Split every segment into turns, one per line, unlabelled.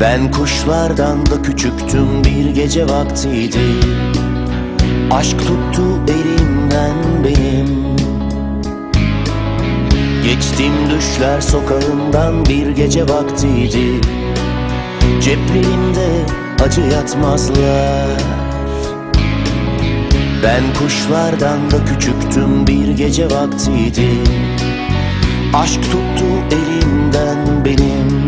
Ben kuşlardan da küçüktüm bir gece vaktiydi. Aşk tuttu elimden benim. Geçtim düşler sokağından bir gece vaktiydi. Ceplerimde acı yatmazlar. Ben kuşlardan da küçüktüm bir gece vaktiydi. Aşk tuttu elimden benim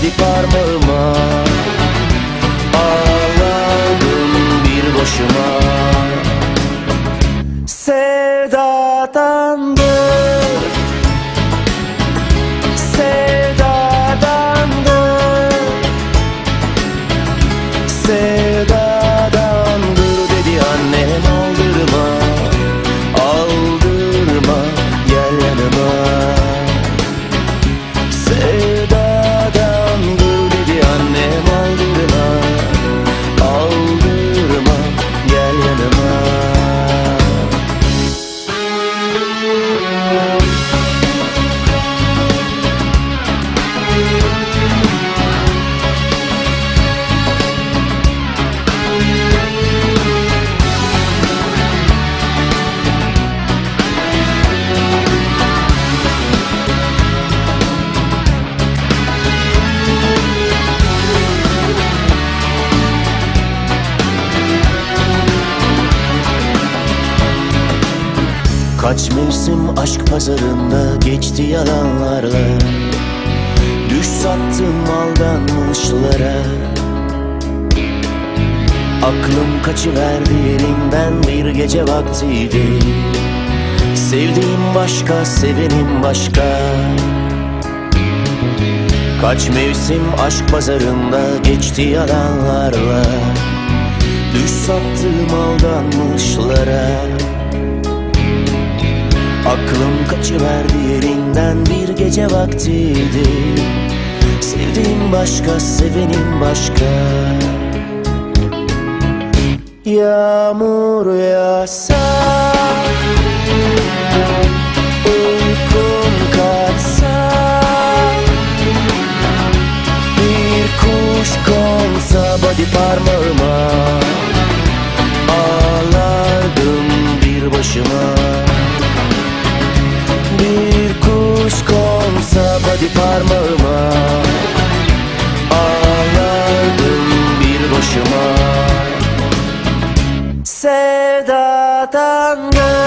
body parmağıma Ağlardım bir Sevdadandır Sevdadandır Kaç mevsim aşk pazarında geçti yalanlarla. Düş sattım aldanmışlara. Aklım kaçıverdi elimden bir gece vaktiydi. Sevdiğim başka, sevenim başka. Kaç mevsim aşk pazarında geçti yalanlarla. Düş sattım aldanmışlara Aklım kaçıverdi yerinden bir gece vaktiydi. Sevdiğim başka, sevenim başka. Yağmur yağsa Uykum kaçsa Bir kuş konsa body parmağıma Ağlardım bir başıma body parmağıma. Ağlardım bir başıma. Sevdadandır Sevdadandır